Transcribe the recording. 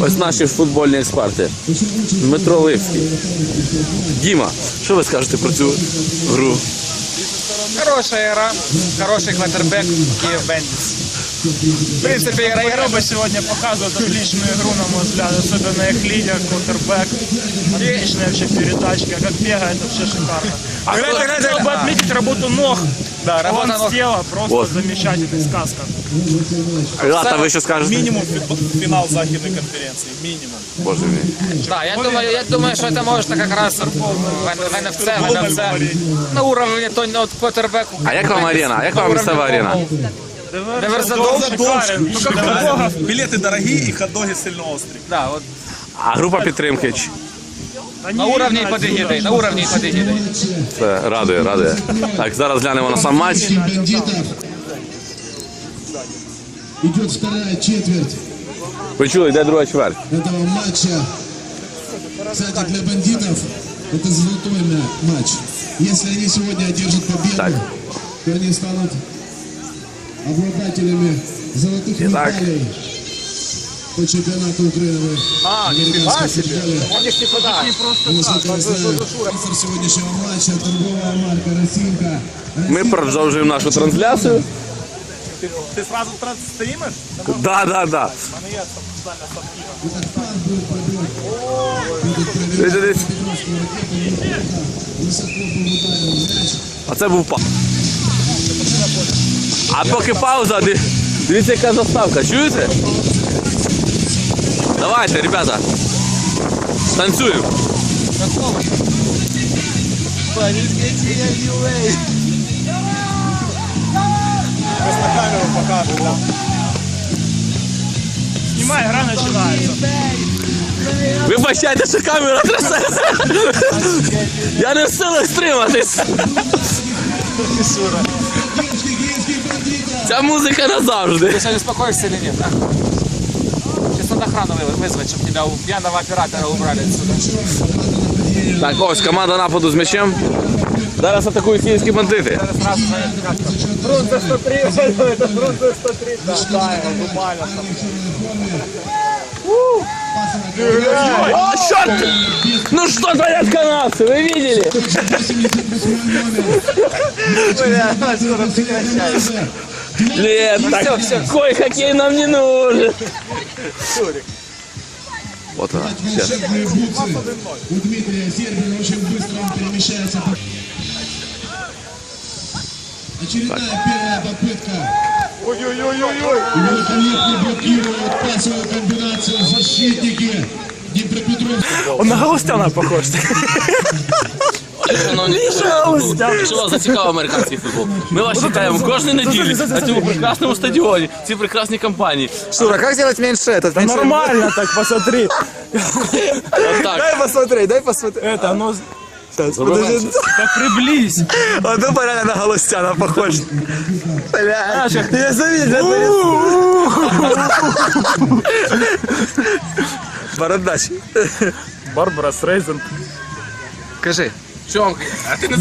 Ось наші футбольні експерти. Дмитро Ливський. Діма, що ви скажете про цю гру? Хороша гра, хороший квотербек Київ Бендис. В принципе, игра, игра Роба сегодня показывает отличную игру, на мой взгляд, особенно их лидер, кутербэк. Отличная вообще передачка, как бегает, вообще шикарно. А Игра- кто- игра- Хотел бы отметить работу ног. Да, работа Он ног. с тела просто Вот. замечательный, сказка. Рата, ви що скажете? Мінімум фі- фінал західної конференції. Мінімум. Боже мій. Да, я думаю, я думаю, что это может как раз в, в НФЦ, в НФЦ на уровне то, ну, от квотербеку. А як вам арена? А як вам місцева арена? Неверзадов, Шикарен. Ну, как Бога Білети дорогі і хот-доги сильно острі. да, вот А група підтримки ч- Они на уровне видно под эгидой, на уровне под эгидой. це радує, радує. Так, зараз глянемо на сам матч. бандитов. Идет вторая четверть Ви чули, йде друга чверть. этого матча. Кстати, для бандитов это золотой мя- матч. Если они сегодня одержат победу, Так. то они станут обладателями золотых медалей по чемпионату Украины. А, американском футболе. Насколько я знаю, спонсор сегодняшнего матча торговая марка Росинка. Ми продовжуємо нашу трансляцію. Ти зразу стрімиш? Да, да, да. Дивіться, дивіться. А це був па. А поки пауза, диві- дивіться, яка заставка, чуєте? Давайте, ребята. Танцюємо. Ось на камеру покажуть, да? Снимай, игра начинается. Вибачайте, що камера трясеться. Я не в силах стриматись. Ця музика назавжди. Ты сегодня успокоишься или нет? а? Сейчас надо охрану чтобы тебя у пьяного оператора убрали отсюда. Так, ось команда нападу з м'ячем. Зараз атакують київські бандити. Брунзе 103, это Брунзе 103. Да, да, нормально. О, черт! Ну что творят канадцы, вы видели? Нет, так, кой хоккей нам не нужен. Вот она, сейчас. У Дмитрия Сербина очень быстро он перемещается. Очередная первая попытка. Ой-ой-ой-ой И великолепно блокируют пасовую комбинацию защитники Днепропетровска. Он на Галустяна похож. Якщо вас зацікавив американський футбол, ми вас чекаємо кожної неділі на цьому прекрасному стадіоні, в цій прекрасній компанії. Шура, как сделать меньше этот? Да нормально так, посмотри. Отак. посмотреть, дай посмотреть. Это, ну... Зробимо. Да приблизь. Он тупо реально на Галустяна похож. Бля, я заметил. Бородач. Барбара Стрейзен. Скажи. Що вам? А ти не